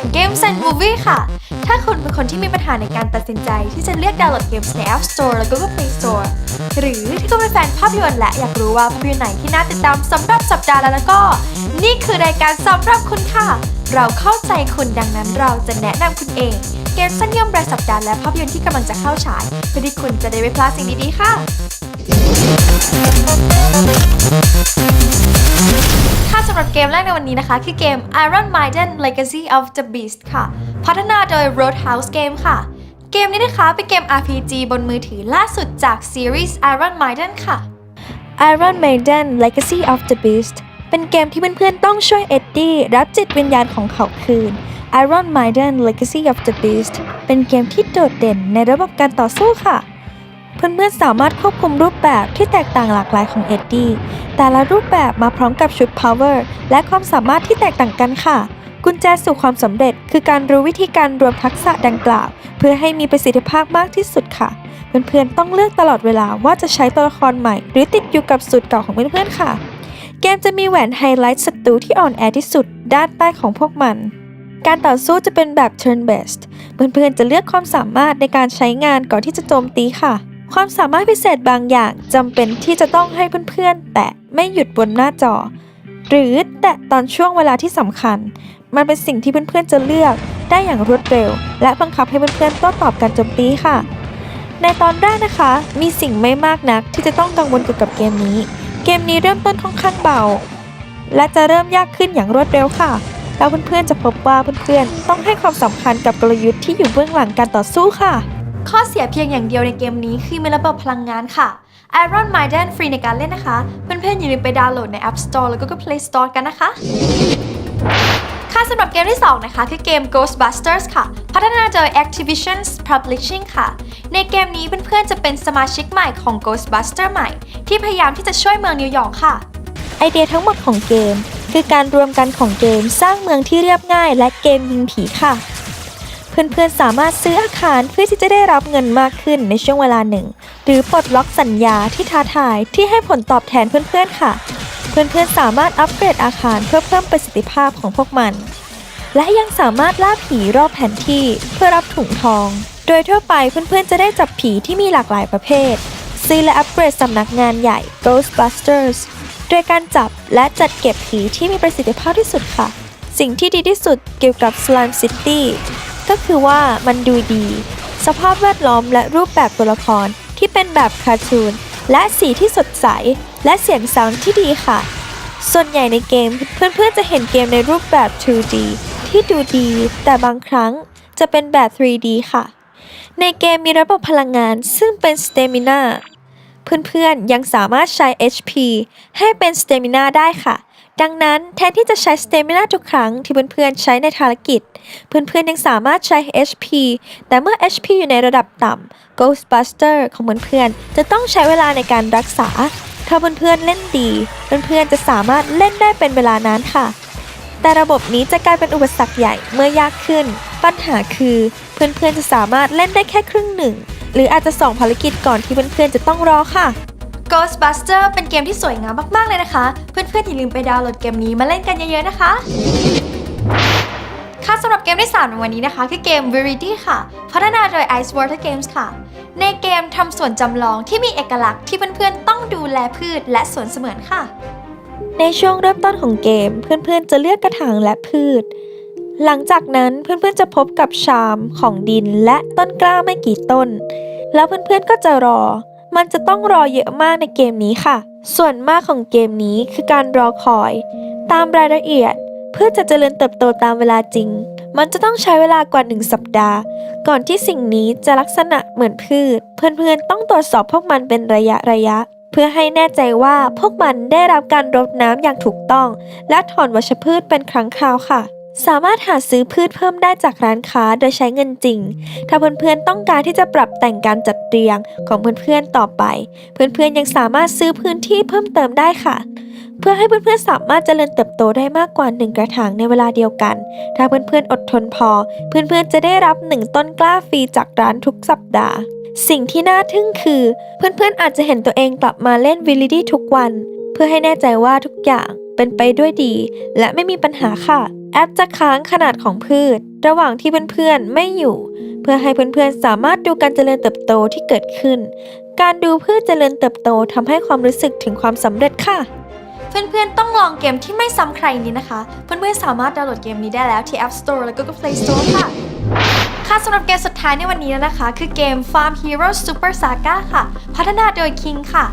M Games and Movie ค่ะ ถ้าคุณเป็นคนที่มีปัญหาในการตัดสินใจที่จะเลือกดาวน์โหลดเกมใน App Store และ Google Play Store หรือที่คุณเป็นแฟนภาพยนตร์และอยากรู้ว่าภาพยนตร์ไหนที่น่าติดตามสำหรับสัปดาห์แล้วแล้วก็ นี่คือรายการสำหรับคุณค่ะ เราเข้าใจคุณดังนั้นเราจะแนะนำคุณเอง เกมสั้นย่อมรายสัปดาห์และภาพยนตร์ที่กำลังจะเข้าฉายเพื่อที่คุณจะได้ไม่พลาดสิ่งดีๆค่ะ สำหรับเกมแรกในวันนี้นะคะ คือเกม Iron Maiden Legacy of the Beast ค่ะ พัฒนาโดย Roadhouse Game ค่ะ เกมนี้นะคะเป็นเกม RPG บนมือถือล่าสุดจากซีรีส์ Iron Maiden ค่ะ Iron Maiden Legacy of the Beast เป็นเกมที่เพื่อนๆต้องช่วยเอ็ดดี้รับจิตวิญญาณของเขาคืน Iron Maiden Legacy of the Beast เป็นเกมที่โดดเด่นในระบบการต่อสู้ค่ะ เพื่อนๆสามารถควบคุมรูปแบบที่แตกต่างหลากหลายของเอ็ดดี้แต่ละรูปแบบมาพร้อมกับชุด power และความสามารถที่แตกต่างกันค่ะ กุญแจสู่ความสำเร็จ คือการรู้วิธีการรวมทักษะดังกล่าว เพื่อให้มีประสิทธิภาพมากที่สุดค่ะ เพื่อนๆต้องเลือกตลอดเวลาว่าจะใช้ตัวละครใหม่ หรือติดอยู่กับสูตรเก่าของเพื่อนๆค่ะ เกมจะมีแหวนไฮไลท์ศัตรูที่อ่อนแอที่สุด ด้านใต้ของพวกมันการต่อสู้จะเป็นแบบ turn based เพื่อนๆ จะเลือกความสามารถในการใช้งานก่อนที่จะโจมตีค่ะ ความสามารถพิเศษบางอย่างจำเป็นที่จะต้องให้เพื่อนๆ แตะไม่หยุดบนหน้าจอ หรือแตะตอนช่วงเวลาที่สำคัญ มันเป็นสิ่งที่เพื่อนๆจะเลือกได้อย่างรวดเร็ว และบังคับให้เพื่อนๆโต้ตอบการโจมตีค่ะ ในตอนแรกนะคะ มีสิ่งไม่มากนักที่จะต้องกังวลเกี่ยวกับเกมนี้ เกมนี้เริ่มต้นค่อนข้างเบา และจะเริ่มยากขึ้นอย่างรวดเร็วค่ะแล้วเพื่อนๆจะพบว่าเพื่อนๆต้องให้ความสำคัญกับกลยุทธ์ที่อยู่เบื้องหลังการต่อสู้ค่ะ ข้อเสียเพียงอย่างเดียวในเกมนี้คือมีระบบพลังงานค่ะ Iron Maiden ฟรีในการเล่นนะคะ เพื่อนๆอย่าลืมไปดาวน์โหลดใน App Store แล้วก็ Play Store กันนะคะ ค่ะสำหรับเกมที่ 2 นะคะ คือเกม Ghostbusters ค่ะ พัฒนาโดย Activision Publishing ค่ะ ในเกมนี้เพื่อนๆจะเป็นสมาชิกใหม่ของ Ghostbuster ใหม่ ที่พยายามที่จะช่วยเมืองนิวยอร์กค่ะ ไอเดียทั้งหมดของเกม คือการรวมกันของเกมสร้างเมืองที่เรียบง่ายและเกมยิงผีค่ะ เพื่อนๆสามารถซื้ออาคารเพื่อที่จะได้รับเงินมากขึ้นในช่วงเวลาหนึ่ง หรือปลดล็อกสัญญาที่ท้าทายที่ให้ผลตอบแทนเพื่อนๆค่ะ เพื่อนๆสามารถอัปเกรดอาคารเพื่อเพิ่มประสิทธิภาพของพวกมัน และยังสามารถล่าผีรอบแผนที่เพื่อรับถุงทอง โดยทั่วไปเพื่อนๆจะได้จับผีที่มีหลากหลายประเภท ซื้อและอัปเกรดสำนักงานใหญ่ Ghostbusters โดยการจับและจัดเก็บผีที่มีประสิทธิภาพที่สุดค่ะ สิ่งที่ดีที่สุดเกี่ยวกับ Slime City ก็คือว่ามันดูดี สภาพแวดล้อมและรูปแบบตัวละครที่เป็นแบบคาร์ตูน และสีที่สดใส และเสียงซาวด์ที่ดีค่ะ ส่วนใหญ่ในเกมเพื่อนๆจะเห็นเกมในรูปแบบ 2D ที่ดูดี แต่บางครั้งจะเป็นแบบ 3D ค่ะ ในเกมมีระบบพลังงานซึ่งเป็น Stamina เพื่อนๆยังสามารถใช้ HP ให้เป็น Stamina ได้ค่ะ ดังนั้นแทนที่จะใช้ Stamina ทุกครั้งที่เพื่อนๆใช้ในภารกิจ เพื่อนๆยังสามารถใช้ HP แต่เมื่อ HP อยู่ในระดับต่ำ Ghostbuster ของเพื่อนๆจะต้องใช้เวลาในการรักษา ถ้าเพื่อนๆเล่นดี เพื่อนๆจะสามารถเล่นได้เป็นเวลานานค่ะ แต่ระบบนี้จะกลายเป็นอุปสรรคใหญ่เมื่อยากขึ้น ปัญหาคือ เพื่อนๆจะสามารถเล่นได้แค่ครึ่งหนึ่ง หรืออาจจะส่งภารกิจก่อนที่เพื่อนๆจะต้องรอค่ะ Ghostbuster เป็นเกมที่สวยงามมาก ๆ เลยนะคะ เพื่อนๆอย่าลืมไปดาวน์โหลดเกมนี้มาเล่นกันเยอะๆนะคะค่ะสำหรับเกมที่3ในวันนี้นะคะ คือเกม Verity ค่ะ พัฒนาโดย Ice Water Games ค่ะ ในเกมทำสวนจำลองที่มีเอกลักษณ์ที่เพื่อนๆต้องดูแลพืชและสวนเสมือนค่ะ ในช่วงเริ่มต้นของเกม เพื่อนๆจะเลือกกระถางและพืช หลังจากนั้นเพื่อนๆจะพบกับชามของดินและต้นกล้าไม่กี่ต้น แล้วเพื่อนๆก็จะรอ มันจะต้องรอเยอะมากในเกมนี้ค่ะ ส่วนมากของเกมนี้คือการรอคอย ตามรายละเอียดเพื่อจะเจริญเติบโตตามเวลาจริง มันจะต้องใช้เวลากว่า 1 สัปดาห์ ก่อนที่สิ่งนี้จะลักษณะเหมือนพืช เพื่อนๆต้องตรวจสอบพวกมันเป็นระยะระยะ เพื่อให้แน่ใจว่าพวกมันได้รับการรดน้ำอย่างถูกต้อง และถอนวัชพืชเป็นครั้งคราวค่ะ สามารถหาซื้อพืชเพิ่มได้จากร้านค้าโดยใช้เงินจริง ถ้าเพื่อนๆต้องการที่จะปรับแต่งการจัดเรียงของเพื่อนๆต่อไป เพื่อนๆยังสามารถซื้อพื้นที่เพิ่มเติมได้ค่ะ เพื่อให้เพื่อนๆสามารถเจริญเติบโตได้มากกว่า 1 กระถางในเวลาเดียวกัน ถ้าเพื่อนๆอดทนพอ เพื่อนๆจะได้รับ 1 ต้นกล้าฟรีจากร้านทุกสัปดาห์ สิ่งที่น่าทึ่งคือ เพื่อนๆอาจจะเห็นตัวเองกลับมาเล่นวิลลิดี้ทุกวัน เพื่อให้แน่ใจว่าทุกอย่างเป็นไปด้วยดี และไม่มีปัญหาค่ะ แอปจะค้างขนาดของพืช ระหว่างที่เพื่อนๆไม่อยู่ เพื่อให้เพื่อนๆสามารถดูการเจริญเติบโตที่เกิดขึ้น การดูพืชเจริญเติบโตทำให้ความรู้สึกถึงความสำเร็จค่ะ เพื่อนๆต้องลองเกมที่ไม่ซ้ำใครนี้นะคะ เพื่อนๆสามารถดาวน์โหลดเกมนี้ได้แล้วที่ App Store และ Google Play Store ค่ะค่ะสำหรับเกมสุดท้ายในวันนี้นะคะ คือเกม Farm Hero Super Saga ค่ะ พัฒนาโดย King ค่ะ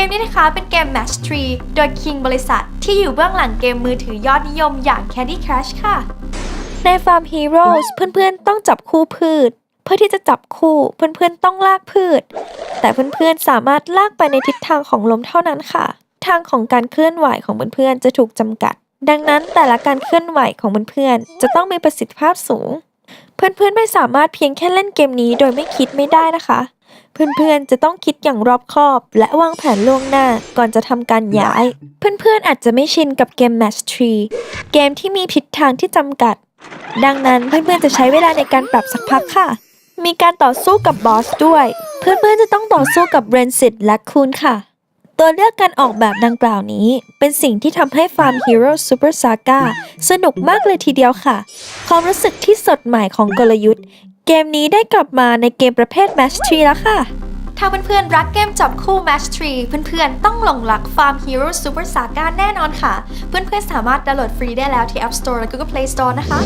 กมนี้นะคะเป็นเกม Match 3 โดย King บริษัท ที่อยู่เบื้องหลังเกมมือถือยอดนิยมอย่าง Candy Crush ค่ะ ใน Farm Heroes เพื่อนๆ ต้องจับคู่พืช เพื่อที่จะจับคู่เพื่อนๆ ต้องลากพืช แต่เพื่อนๆ สามารถลากไปในทิศทางของลมเท่านั้นค่ะ ทางของการเคลื่อนไหวของเพื่อนๆ จะถูกจำกัด ดังนั้นแต่ละการเคลื่อนไหวของเพื่อนๆ จะต้องมีประสิทธิภาพสูง เพื่อนๆ ไม่สามารถเพียงแค่เล่นเกมนี้โดยไม่คิดไม่ได้นะคะ เพื่อนๆ จะต้องคิดอย่างรอบคอบ และวางแผนล่วงหน้าก่อนจะทำการย้าย เพื่อนๆ อาจจะไม่ชินกับเกม Match 3เกมที่มีทิศทางที่จำกัด ดังนั้นเพื่อนๆ จะใช้เวลาในการปรับสักพักค่ะ มีการต่อสู้กับบอสด้วย เพื่อนๆ จะต้องต่อสู้กับเรนซิตและคูนค่ะ ตัวเลือกการออกแบบดังกล่าวนี้ เป็นสิ่งที่ทำให้ Farm Hero Super Saga สนุกมากเลยทีเดียวค่ะ ความรู้สึกที่สดใหม่ของกลยุทธ์ เกมนี้ได้กลับมาในเกมประเภท Match 3 แล้วค่ะ ถ้าเพื่อนๆรักเกมจับคู่ Match 3 เพื่อนๆ ต้องหลงรัก Farm Hero Super Saga แน่นอนค่ะ เพื่อนๆ สามารถดาวน์โหลดฟรีได้แล้วที่ App Store และ Google Play Store นะคะ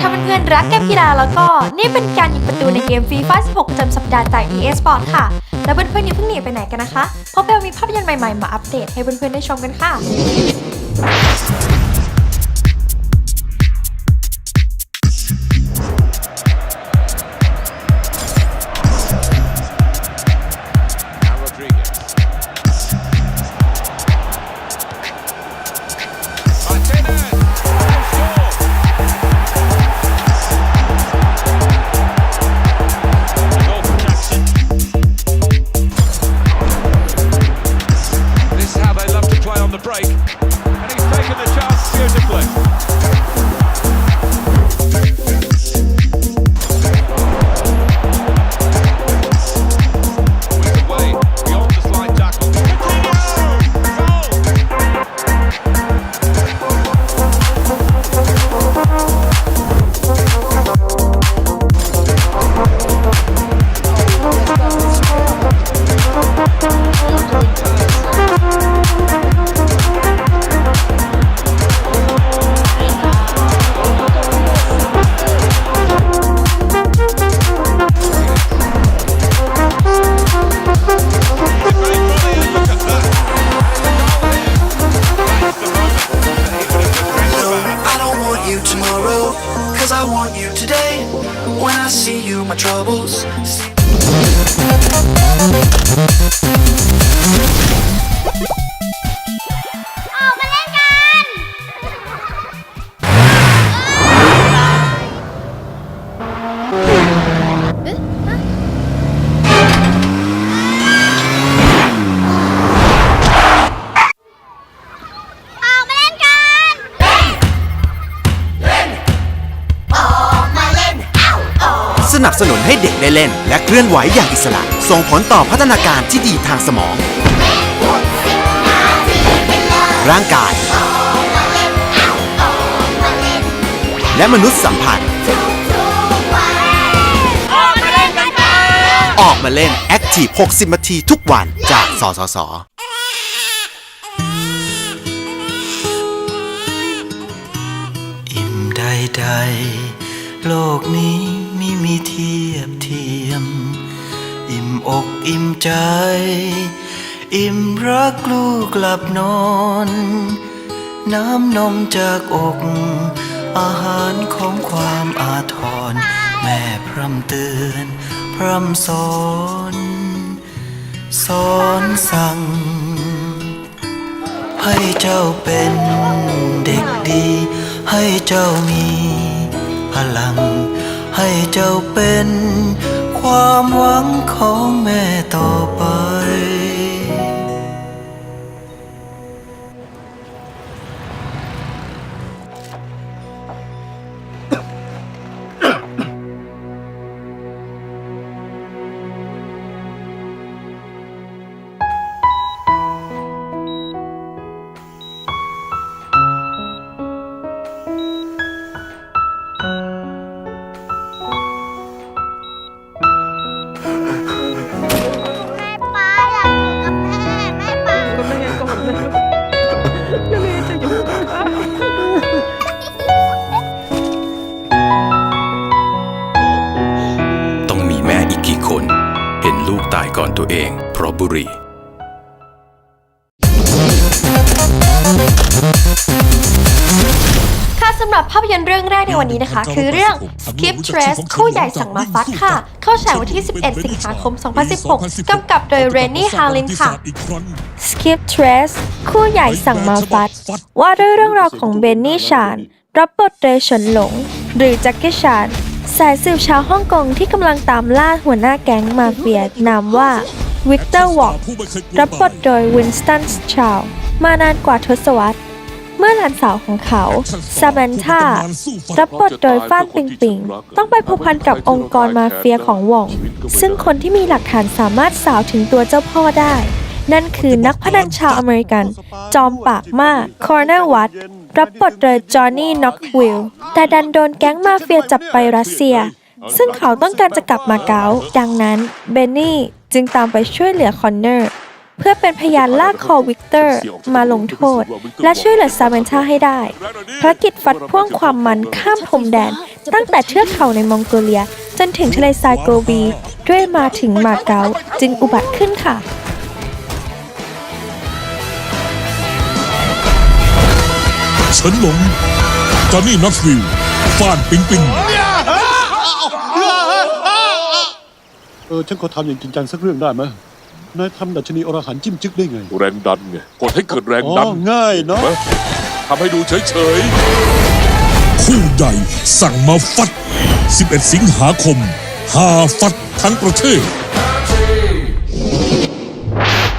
ถ้าเพื่อนๆรักเกมกีฬาแล้วก็ นี่เป็นการยิงประตูในเกม FIFA 16 ประจำสัปดาห์จาก EA Sport ค่ะ แล้วเพื่อนๆอย่าเพิ่งหนีไปไหนกันนะคะ เพราะเบลมีภาพยนตร์ใหม่ๆ มาอัปเดตให้เพื่อนๆได้ชมกันค่ะ เล่น และเคลื่อนไหวอย่างอิสระ ส่งผลต่อพัฒนาการที่ดีทางสมอง ร่างกาย และมนุษยสัมพันธ์ ออกมาเล่นกันออกมาเล่น Active 60 นาทีทุกวันจากสสสอิ่มใดๆโลกนี้ มีเทียบเทียม อิ่มอกอิ่มใจ อิ่มรักลูกกลับนอน น้ำนมจากอก อาหารของความอาทร แม่พร่ำเตือน พร่ำสอน สอนสั่ง ให้เจ้าเป็นเด็กดี ให้เจ้ามีพลัง ให้เจ้าเป็นความหวังของแม่ต่อไป ก่อนตัวเอง เพราะบุหรี่ค่ะสำหรับภาพยนตร์เรื่องแรกในวันนี้นะคะ คือเรื่อง Skip Trace คู่ใหญ่สั่งมาฟัดค่ะ เข้าฉายวันที่ 11 สิงหาคม 2016 กำกับโดยเรนนี่ฮาลินค่ะ Skip Trace คู่ใหญ่สั่งมาฟัด ว่าด้วยเรื่องราวของเบนนี่ชานรับบทโดยเฉินหลง หรือแจ็คกี้ชาน สายสืบชาวฮ่องกงที่กำลังตามล่าหัวหน้าแก๊งมาเฟียนามว่าวิกเตอร์วอกรับบทโดยวินสตันชาวมานานกว่าทศวรรษ เมื่อหลานสาวของเขาซา m มนธารับบทโดยฟ้านปิงปิง ต้องไปผูกพันกับองค์กรมาเฟียของวองซึ่งคนที่มีหลักฐานสามารถสาวถึงตัวเจ้าพ่อได้ นั่นคือนักพนันชาวอเมริกัน จอมปากมากคอร์เนลวัต รับบทโดยจอห์นนี่น็อกวิลแต่ดันโดนแก๊งมาเฟียจับไปรัสเซีย ซึ่งเขาต้องการจะกลับมาเก๊าดังนั้นเบนนี่จึงตามไปช่วยเหลือคอนเนอร์ เพื่อเป็นพยานลากคอวิกเตอร์มาลงโทษ และช่วยเหลือซาเมนธาให้ได้ภารกิจฟัดพ่วงความมันข้ามพรมแดน ตั้งแต่เทือกเขาในมองโกเลีย จนถึงทะเลทรายโกบีด้วยมาถึงมาเก๊าจึงอุบัติขึ้นค่ะ ฉินหลงจอห์นนี่น็อกวิลฟานปิงปิง เออฉันขอทำอย่างจริงจังสักเรื่องได้ไหมนายทำดัชนีอรหันต์จิ้มจึกได้ไง แรงดันไงกดให้เกิดแรงอ๋อดันง่ายเนาะทำให้ดูเฉยคู่ใหญ่สั่งมาฟัด 11 สิงหาคมหาฟัดทั้งประเทศ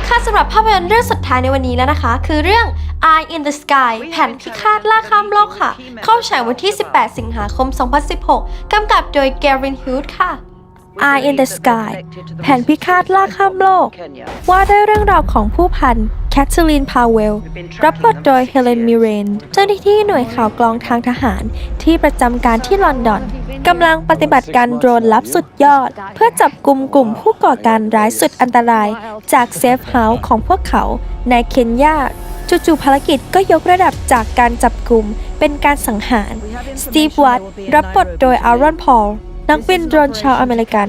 ค่ะสำหรับภาพยนตร์เรื่องสุดท้ายในวันนี้แล้วนะคะ คือเรื่อง Eye in the Sky แผ่นพิฆาตล่าข้ามโลกค่ะ เข้าฉายวันที่ 18 สิงหาคม 2016 กำกับโดย Gavin Hughes ค่ะ Eye in the Sky แผ่นพิฆาตล่าข้ามโลก ว่าด้วยเรื่องราวของผู้พันแคทเธอรีนพาวเวล รับบทโดยเฮเลนมิเรน เจ้าหน้าที่หน่วยข่าวกรองทางทหาร ที่ประจำการที่ลอนดอนกำลังปฏิบัติการโดรนลับสุดยอด เพื่อจับกลุ่มกลุ่มผู้ก่อการร้ายสุดอันตราย จากเซฟเฮาส์ของพวกเขาในเคนยา จู่ๆภารกิจก็ยกระดับจากการจับกลุ่มเป็นการสังหาร สตีฟวัตรับบทโดยอารอนพอล นักบินโดรนชาวอเมริกัน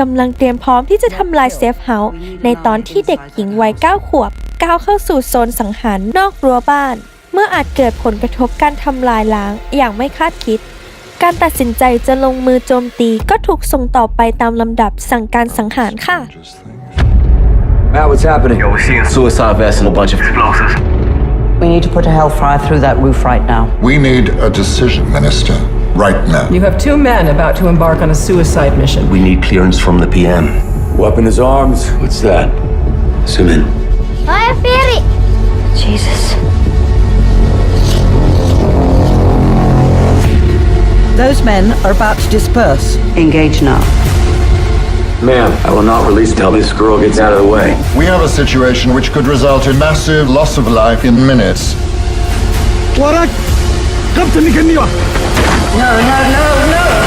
กำลังเตรียมพร้อมที่จะทำลายเซฟเฮาส์ในตอนที่เด็กหญิงวัย 9 ขวบ ก้าวเข้าสู่โซนสังหารนอกรั้วบ้าน เมื่ออาจเกิดผลกระทบการทำลายล้างอย่างไม่คาดคิด การตัดสินใจจะลงมือโจมตีก็ถูกส่งต่อไปตามลำดับสั่งการสังหารค่ะ Matt, what's happening? Yo, we're seeing a suicide vest and a bunch of explosives. We need to put a hellfire through that roof right now. We need a decision, Minister, right now. You have two men about to embark on a suicide mission. We need clearance from the PM. Weapon is arms. What's that? Zoom in. Fire Fury! Jesus. Those men are about to disperse. Engage now. Ma'am, I will not release until this girl gets out of the way. We have a situation which could result in massive loss of life in minutes. What? Come to me, No, no, no, no!